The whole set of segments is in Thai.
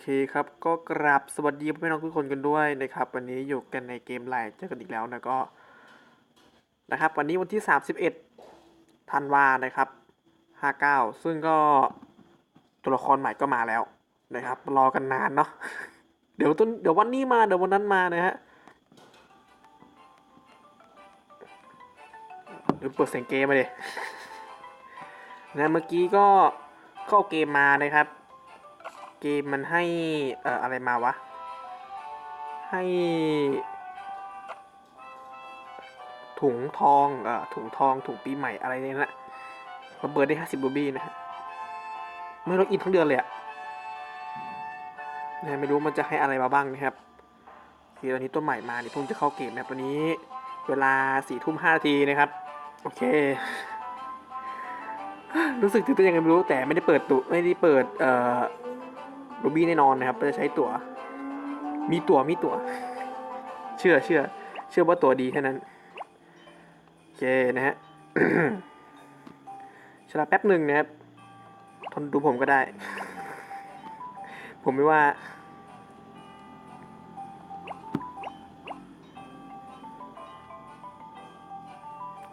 เคครับ ก็กราบสวัสดีพี่น้องทุกคนกันด้วยนะครับ วันนี้อยู่กันในเกมไลน์เจอกันอีกแล้วนะก็นะครับ วันนี้วันที่ 31ธันวานะครับ 59 ซึ่งก็ตัวละครใหม่ก็มาแล้วนะครับ รอกันนานเนาะเดี๋ยวต้นเดี๋ยววันนี้มาเดี๋ยววันนั้นมานะฮะเดี๋ยวเปิดเสียงเกมมาดินะเมื่อกี้ก็เข้าเกมมานะครับ เกมมันให้เอ่ออะไรมาวะ ให้ถุงทองเอ่อถุงทองถุงปีใหม่อะไรเนี่ยนะมาเบิร์ดได้ห้าสิบรูบี้นะฮะไม่ล็อกอินทั้งเดือนเลยอะนะไม่รู้มันจะให้อะไรมาบ้างนะครับทีตอนนี้ตัวใหม่มาเนี่ยเพิ่งจะเข้าเกมนะครัวนนี้ เวลาสี่ทุ่มห้านาทีนะครับ โอเค รู้สึกตื่นเต้นยังไงไม่รู้แต่ไม่ได้เปิดตุไม่ได้เปิดเอ่อ รูบี้แน่นอนนะครับจะใช้ตั๋ว มีตั๋วมีตั๋ว เชื่อเชื่อ เชื่อว่าตั๋วดีแค่นั้น โอเคนะฮะชลาแป๊บหนึ่งนะครับ ทนดูผมก็ได้ ผมไม่ว่า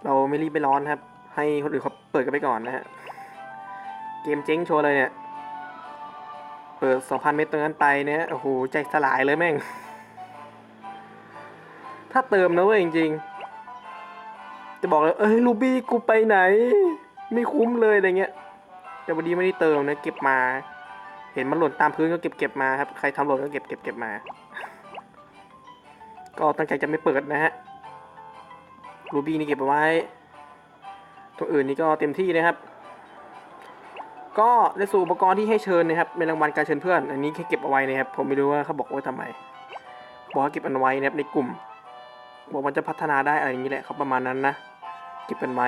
เราไม่รีบไม่ร้อนครับ ให้คนอื่นเขาเปิดกันไปก่อนนะฮะ เกมเจ๊งโชว์เลยเนี่ย เปิด 2,000 เมตรตรงนั้นไปเนี่ยโอ้โหใจสลายเลยแม่ง ถ้าเติมนะเว้ยจริงๆ จะบอกเลย เอ้ยลูบี้กูไปไหน ไม่คุ้มเลยอะไรเงี้ย แต่วันนี้ไม่ได้เติมนะเก็บมา เห็นมันหล่นตามพื้นก็เก็บเก็บมาครับ ใครทำหล่นก็เก็บเก็บเก็บมา ก็ตั้งใจจะไม่เปิดนะฮะรูบี้นี่เก็บเอาไว้ตัวอื่นนี่ก็เต็มที่นะครับ ก็ในสู่อุปกรณ์ที่ให้เชิญนะครับเป็นรางวัลการเชิญเพื่อน อันนี้แค่เก็บเอาไว้นะครับ ผมไม่รู้ว่าเขาบอกว่าทำไม บอกว่าเก็บอันไว้นะครับในกลุ่ม บอกมันจะพัฒนาได้อะไรอย่างนี้แหละเขาประมาณนั้นนะ เก็บกันไว้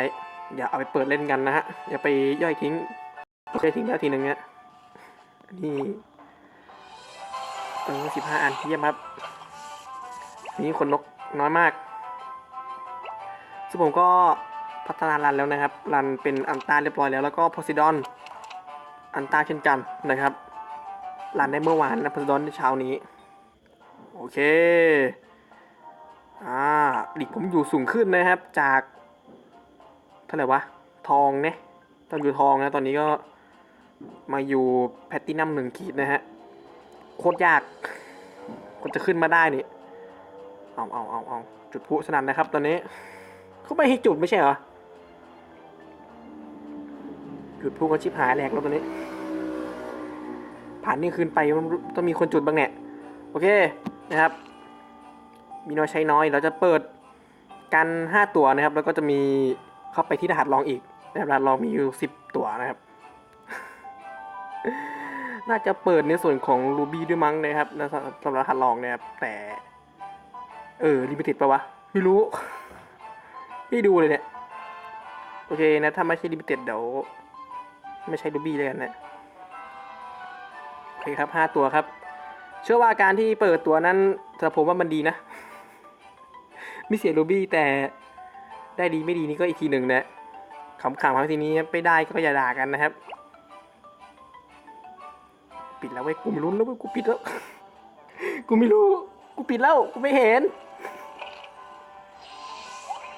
อย่าเอาไปเปิดเล่นกันนะฮะ อย่าไปย่อยทิ้งย่อยทิ้งได้ทีหนึ่งเนี่ยนี่เออสิบห้าอันเยี่ยมครับ นี่คนนกน้อยมากซึ่งผมก็พัฒนารันแล้วนะครับ รันเป็นอันต้าเรียบร้อยแล้ว แล้วก็โพซิดอน อันต้าเช่นกันนะครับรันได้เมื่อวานนะพซิดอนในเช้านี้ โอเค อ่าหลีกผมอยู่สูงขึ้นนะครับ จากเท่าไหร่วะ ทองเนี่ยตอนอยู่ทองนะ ตอนนี้ก็มาอยู่แพตตินัมหนึ่งขีดนะฮะ โคตรยากกว่าจะขึ้นมาได้นี่ เอาเอาเอาเอาจุดพุสนั่นนะครับ ตอนนี้เขาไม่ให้จุดไม่ใช่เหรอ จุดพลุก็ชิบหายแหลกแล้วตอนนี้ ผ่านนี่คืนไปต้องมีคนจุดบ้างเนี่ยโอเคนะครับ มีน้อยใช้น้อยเราจะเปิดกัน 5 ตัวนะครับ แล้วก็จะมีเข้าไปที่รหัสลองอีกนะครับรหัสลองมีอยู่ 10 ตัวนะครับ น่าจะเปิดในส่วนของ Ruby ด้วยมั้งนะครับนสำหรับสำหรับรหัสลองนะครับ แต่ เออลิมิเต็ดปะวะ ไม่รู้ ไม่ดูเลยเนี่ย โอเคนะ ถ้าไม่ใช่ลิมิเต็ดเดี๋ยว ไม่ใช่ Ruby เลยกันนะโอเคครับ5ตัวครับ เชื่อว่าการที่เปิดตัวนั้นสำหรับผมว่ามันดีนะ ไม่เสียรูบี้แต่ได้ดีไม่ดีนี่ก็อีกทีหนึ่งนะขำๆครับทีนี้ไม่ได้ก็อย่าด่ากันนะครับ ปิดแล้วเว้ยกูไม่รู้แล้วเว้ยกูปิดแล้ว กูไม่รู้ กูปิดแล้ว กูไม่เห็น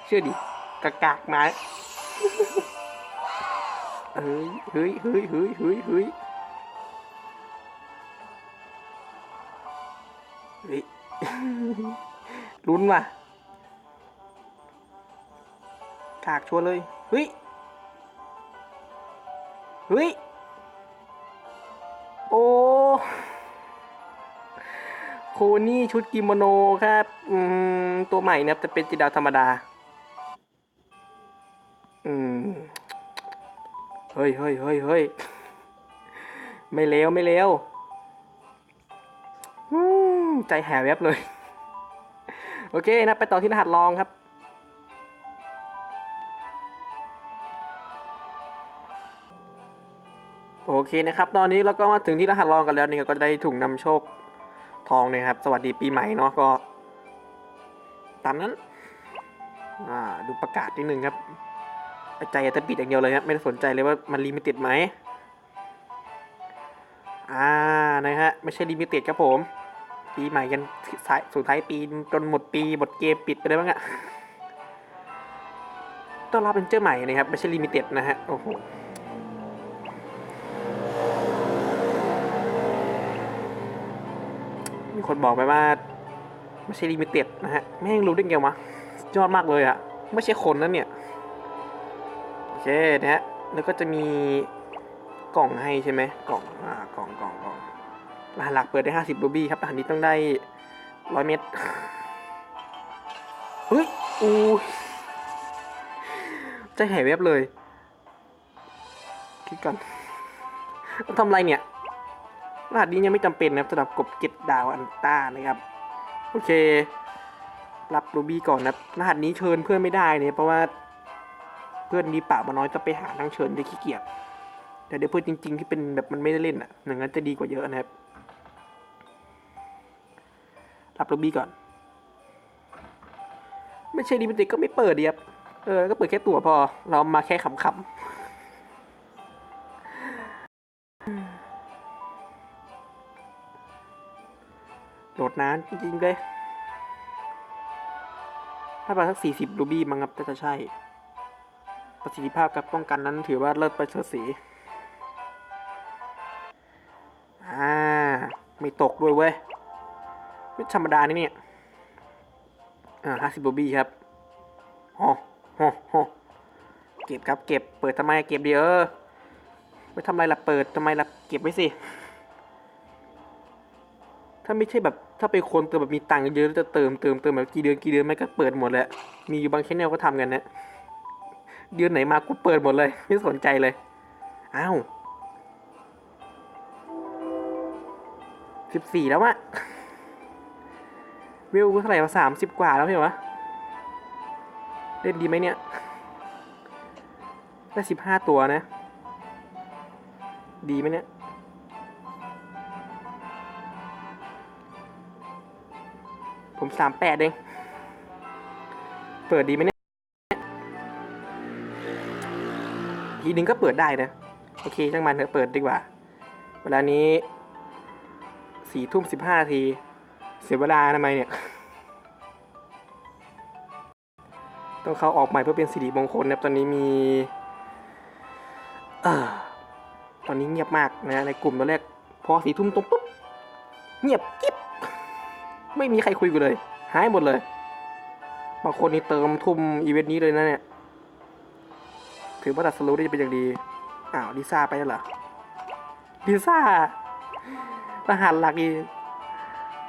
เชื่อดิกากากๆมา เฮ้ยเฮ้ยเฮ้ยเฮ้ยเฮ้ยเฮ้ยเฮ้ยลุ้นว่ะกากชัวร์เลยเฮ้ยเฮ้ยโอ้โคนี่ชุดกิโมโนครับอืมตัวใหม่นะครับจะเป็นจิดาวธรรมดา ฮ้ยเฮ้ยเฮ้ยเฮ้ยไม่เลวไม่เลวอืมใจแหวแวบเลย โอเคนะ ไปต่อที่รหัสลองครับ โอเคนะครับ ตอนนี้เราก็มาถึงที่รหัสลองกันแล้วนี่ก็ได้ถุงนำโชคทองนะครับ สวัสดีปีใหม่เนาะก็ ตามนั้น อ่า ดูประกาศนิดนึงครับ ใจจะปิดอย่างเดียวเลยครับไม่ได้สนใจเลยว่ามันลิมิเต็ดไหมอ่านะฮะไม่ใช่ลิมิเต็ดครับผม ปีใหม่กันสายสุดท้ายปีจนหมดปีหมดเกมปิดไปเลยบ้างอะต้อนรับเป็นเจอร์ใหม่นะครับไม่ใช่ลิมิเต็ดนะฮะโอ้โหมีคนบอกไปว่าไม่ใช่ลิมิเต็ดนะฮะแม่งรู้ได้ไงวะยอดมากเลยอะไม่ใช่คนนั้นเนี่ย เคนะฮะแล้วก็จะมีกล่องให้ใช่ไหมกล่องอ่ากล่องกล่องกล่องรหัสหลักเปิดได้ห้าสิบรูบี้ครับรหัสนี้ต้องได้ร้อยเมตรเฮ้ยอู้ใจหายแวบเลย คิดก่อนต้องทำไรเนี่ย รหัสนี้ยังไม่จำเป็นนะครับสำหรับกบเก็ดดาวอันต้านะครับ โอเค รับรูบี้ก่อนนะรหัสนี้เชิญเพื่อนไม่ได้เนี่ยเพราะว่า พื่อนมีปากมาน้อยจะไปหาทั้งเชิญได้ขี้เกียจแต่เดี๋ยวเพื่อนจริง ๆ ที่เป็นแบบมันไม่ได้เล่นอะอย่างนั้นจะดีกว่าเยอะนะครับรับรูบี้ก่อน ไม่ใช่ดิมิติก็ไม่เปิดดีครับเออก็เปิดแค่ตัวพอ เรามาแค่ขำๆโหลดนานจริงๆเลย ถ้าประมาณสักสี่สิบรูบี้มั้งครับถ้าจะใช่ ประสิทธิภาพกับป้องกันนั้นถือว่าเลิศไปเฉดสีอ่าไม่ตกด้วยเว้ย ไม่ธรรมดานี่เนี่ย อ่าห้าสิบรูบี้ครับโอ้โหโหเก็บครับ เก็บ เปิดทำไม เก็บเดียวเออไม่ทำไรล่ะ เปิดทำไมล่ะ เก็บไว้สิ ถ้าไม่ใช่แบบ ถ้าเป็นคนเติมแบบมีตังค์เยอะจะเติมเติมเติมแบบกี่เดือนกี่เดือนไม่ก็เปิดหมดแหละ มีอยู่บางแชนแนลก็ทำกันนะ เดือนไหนมากูเปิดหมดเลย ไม่สนใจเลย อ้าวสิบสี่แล้วอะวิวกูเท่าไหร่วะสามสิบกว่าแล้วใช่ไหมวะเล่นดีไหมเนี่ย ได้สิบห้าตัวนะ ดีไหมเนี่ยผมสามแปดเอง เปิดดีไหมเนี่ย ทีนึงก็เปิดได้นะ โอเคช่างมันเถอะเปิดดีกว่า เวลานี้สี่ทุ่มสิบห้าที เสียเวลาทำไมเนี่ย ต้องเข้าออกใหม่เพื่อเป็นสิริมงคลนะครับตอนนี้มีเออตอนนี้เงียบมากนะในกลุ่มตอนแรกพอสี่ทุ่มตรงปุ๊บเงียบกิ๊บไม่มีใครคุยกันเลย หายหมดเลย บางคนนี่เติมทุ่มอีเวนต์นี้เลยนะเนี่ย ถือว่าตัดสรุปได้เป็นอย่างดี อ้าวลิซ่าไปแล้วเหรอลิซ่ารหัสหลักอี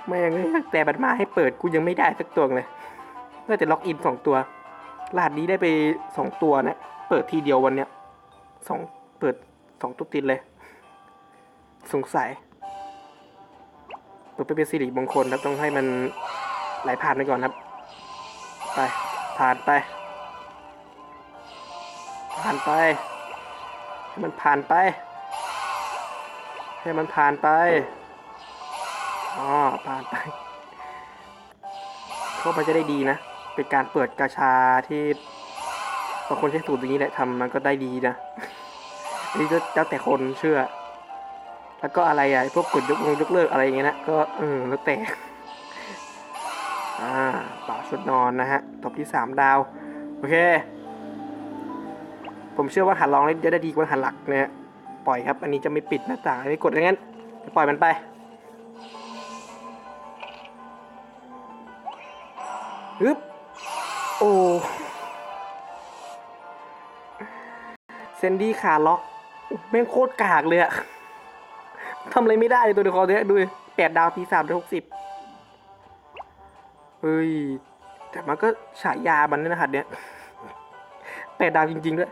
ไม่ยังแต่บัตรมาให้เปิดกูยังไม่ได้สักตัวเลยน่าจะล็อกอินสองตัวรหัสนี้ได้ไปสองตัวนะ เปิดทีเดียววันเนี้ยสองเปิดสองตุ๊กติดเลย สงสัย เปิดไปเป็นสิริมงคลครับต้องให้มันไหลผ่านไปก่อนครับ ไปผ่านไป ผ่านไป ให้มันผ่านไป ให้มันผ่านไป อ๋อ ผ่านไปก็มันจะได้ดีนะ เป็นการเปิดกาชาที่บางคนใช้สูตรอย่างนี้แหละทำมันก็ได้ดีนะอันนี้ก็แล้วแต่คนเชื่อ แล้วก็อะไรอะพวกกดยกลงยกเลิกอะไรอย่างเงี้ยนะ ก็เออแล้วแต่อ่าป่าชุดนอนนะฮะตบที่สามดาว โอเค ผมเชื่อว่าหันรองจะได้ดีกว่าหันหลักนะฮะปล่อยครับ อันนี้จะไม่ปิดหน้าต่างอันนี้กดอย่างนั้นปล่อยมันไป ฮึบ โอ้ เซนดี้ขาล็อก แม่งโคตรกากเลยอะทำอะไรไม่ได้เลยตัวเดียวคอเนี้ยดูดิแปดดาวทีสามได้หกสิบเฮ้ย แต่มันก็ฉายามันนะหัดเนี้ยแปดดาวจริงๆด้วย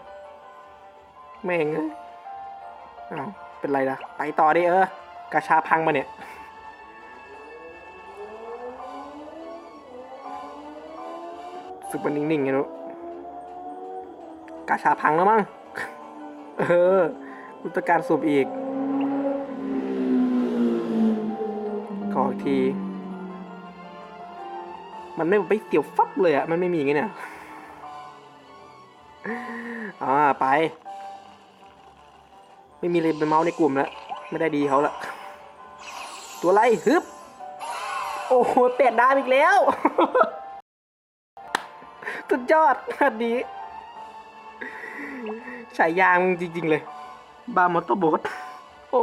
แม่งอ้ยอ้าวเป็นไรล่ะ ไปต่อดิเออกระชาพังมาเนี่ย สึกมันนิ่งๆไงนุกาชาพังแล้วมั้ง เออรุตการสูบอีกขออีกที มันไม่ไปเสียวฟับเลยอะมันไม่มีอย่างงี้เนี่ยอ่าไป ไม่มีเลยเป็นเมาส์ในกลุ่มแล้วไม่ได้ดีเขาละตัวไรฮึบโอ้โหแปดดาวอีกแล้วสุดยอดอันนี้ฉายางจริง ๆ เลย บามอตโตโบสโอ้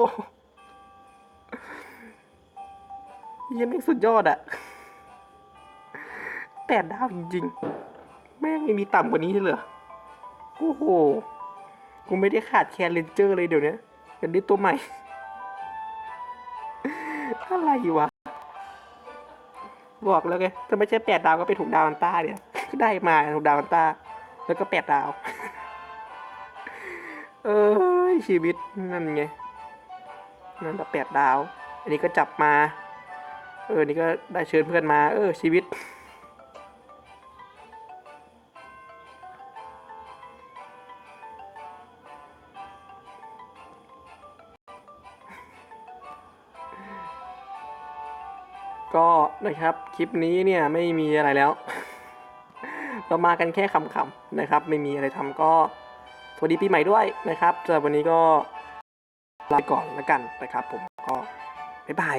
ยังไม่สุดยอดอะแปดดาวจริง ๆ แม่งไม่มีต่ำกว่านี้เลยเหรอโอ้โห กูไม่ได้ขาดแคลนเลนเจอร์เลยเดี๋ยวนี้เป็นด้ตัวใหม่ อะไรวะ บอกแล้วไงถ้าไม่ใช่แปดดาวก็ไปถูกดาวอันต้าเนี่ยได้มาถูกดาวอันต้า แล้วก็แปดดาว เอ้ยชีวิตนั่นไง นั่นก็แปดดาว อันนี้ก็จับมา เออ นี่ก็ได้เชิญเพื่อนมา เออ ชีวิต ก็นะครับคลิปนี้เนี่ยไม่มีอะไรแล้ว เรามากันแค่ขำๆนะครับ ไม่มีอะไรทำก็สวัสดีปีใหม่ด้วยนะครับสำหรับวันนี้ก็ลาไปก่อนแล้วกันนะครับ ผมก็บ๊ายบาย